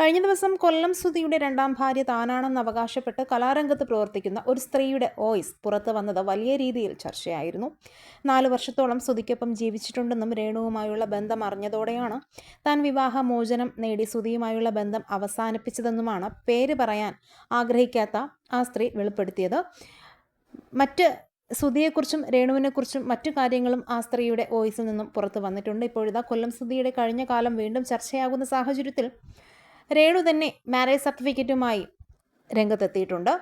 കഴിഞ്ഞ ദിവസം കൊല്ലം സുധിയുടെ രണ്ടാം ഭാര്യ താനാണെന്ന് അവകാശപ്പെട്ട് കലാരംഗത്ത് പ്രവർത്തിക്കുന്ന ഒരു സ്ത്രീയുടെ വോയിസ് പുറത്തു വന്നത് വലിയ രീതിയിൽ ചർച്ചയായിരുന്നു. നാല് വർഷത്തോളം സുധിക്കൊപ്പം ജീവിച്ചിട്ടുണ്ടെന്നും രേണുവുമായുള്ള ബന്ധം അറിഞ്ഞതോടെയാണ് താൻ വിവാഹമോചനം നേടി സുധിയുമായുള്ള ബന്ധം അവസാനിപ്പിച്ചതെന്നുമാണ് പേര് പറയാൻ ആഗ്രഹിക്കാത്ത ആ സ്ത്രീ വെളിപ്പെടുത്തിയത്. മറ്റ് സുധിയെക്കുറിച്ചും രേണുവിനെക്കുറിച്ചും മറ്റു കാര്യങ്ങളും ആ സ്ത്രീയുടെ വോയിസിൽ നിന്നും പുറത്തു വന്നിട്ടുണ്ട്. ഇപ്പോഴിതാ കൊല്ലം സുധിയുടെ കഴിഞ്ഞ കാലം വീണ്ടും ചർച്ചയാകുന്ന സാഹചര്യത്തിൽ രേണു തന്നെ മാരേജ് സർട്ടിഫിക്കറ്റുമായി രംഗത്തെത്തിയിട്ടുണ്ട്.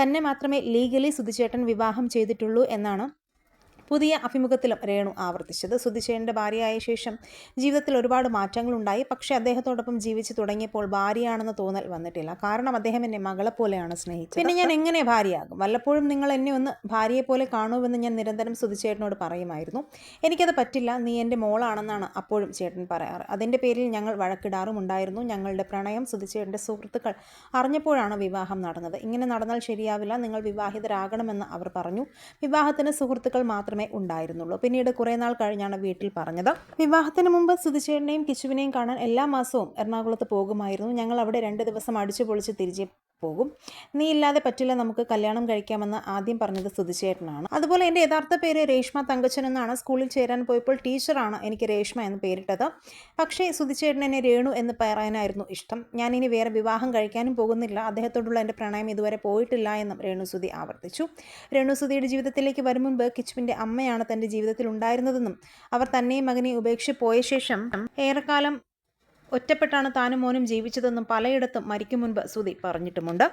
തന്നെ മാത്രമേ ലീഗലി സുധിച്ചേട്ടൻ വിവാഹം ചെയ്തിട്ടുള്ളൂ എന്നാണ് പുതിയ അഭിമുഖത്തിലും രേണു ആവർത്തിച്ചത്. സുധിച്ചേട്ടന്റെ ഭാര്യയായ ശേഷം ജീവിതത്തിൽ ഒരുപാട് മാറ്റങ്ങളുണ്ടായി. പക്ഷേ അദ്ദേഹത്തോടൊപ്പം ജീവിച്ചു തുടങ്ങിയപ്പോൾ ഭാര്യയാണെന്ന് തോന്നൽ വന്നിട്ടില്ല. കാരണം അദ്ദേഹം എന്നെ മകളെ പോലെയാണ് സ്നേഹിച്ചത്. പിന്നെ ഞാൻ എങ്ങനെ ഭാര്യയാകും? വല്ലപ്പോഴും നിങ്ങൾ എന്നെ ഒന്ന് ഭാര്യയെ പോലെ കാണുമെന്ന് ഞാൻ നിരന്തരം സുധിച്ചേട്ടനോട് പറയുമായിരുന്നു. എനിക്കത് പറ്റില്ല. നീ എന്റെ മോളാണെന്നാണ് അപ്പോഴും ചേട്ടൻ പറയാറ്. അതിന്റെ പേരിൽ ഞങ്ങൾ വഴക്കിടാറുമുണ്ടായിരുന്നു. ഞങ്ങളുടെ പ്രണയം സുധിച്ചേട്ടന്റെ സുഹൃത്തുക്കൾ അറിഞ്ഞപ്പോഴാണ് വിവാഹം നടന്നത്. ഇങ്ങനെ നടന്നാൽ ശരിയാവില്ല. നിങ്ങൾ വിവാഹിതരാകണമെന്ന് അവർ പറഞ്ഞു. വിവാഹത്തിന് സുഹൃത്തുക്കൾ മാത്രമേ ഉണ്ടായിരുന്നുള്ളൂ. പിന്നീട് കുറേ നാൾ കഴിഞ്ഞാണ് വീട്ടിൽ പറഞ്ഞത്. വിവാഹത്തിന് മുമ്പ് സുധിച്ചേട്ടനെയും കിച്ചുവിനെയും കാണാൻ എല്ലാ മാസവും എറണാകുളത്ത് പോകുമായിരുന്നു. ഞങ്ങൾ അവിടെ രണ്ട് ദിവസം അടിച്ചു പൊളിച്ച് തിരിച്ച് പോകും. നീ ഇല്ലാതെ പറ്റില്ല നമുക്ക് കല്യാണം കഴിക്കാമെന്ന് ആദ്യം പറഞ്ഞത് സുധിച്ചേട്ടനാണ്. അതുപോലെ എന്റെ യഥാർത്ഥ പേര് രേഷ്മ തങ്കച്ചൻ എന്നാണ് സ്കൂളിൽ ചേരാൻ പോയപ്പോൾ ടീച്ചറാണ് എനിക്ക് രേഷ്മ എന്ന് പേരിട്ടത്. പക്ഷേ സുധിച്ചേട്ടൻ എന്നെ രേണു എന്ന് പറയാനായിരുന്നു ഇഷ്ടം. ഞാൻ ഇനി വേറെ വിവാഹം കഴിക്കാനും പോകുന്നില്ല. അദ്ദേഹത്തോടുള്ള എന്റെ പ്രണയം ഇതുവരെ പോയിട്ടില്ല എന്നും രേണുസുതി ആവർത്തിച്ചു. രേണുസുതിയുടെ ജീവിതത്തിലേക്ക് വരും മുൻപ് കിച്ചുവിന്റെ അമ്മയാണ് തന്റെ ജീവിതത്തിൽ ഉണ്ടായിരുന്നതെന്നും അവർ തന്നെയും മകനെ ഉപേക്ഷിച്ച് പോയ ശേഷം ഏറെക്കാലം ഒറ്റപ്പെട്ടാണ് താനും മോനും ജീവിച്ചതെന്നും പലയിടത്തും മരിക്കും മുൻപ് സുധി പറഞ്ഞിട്ടുമുണ്ട്.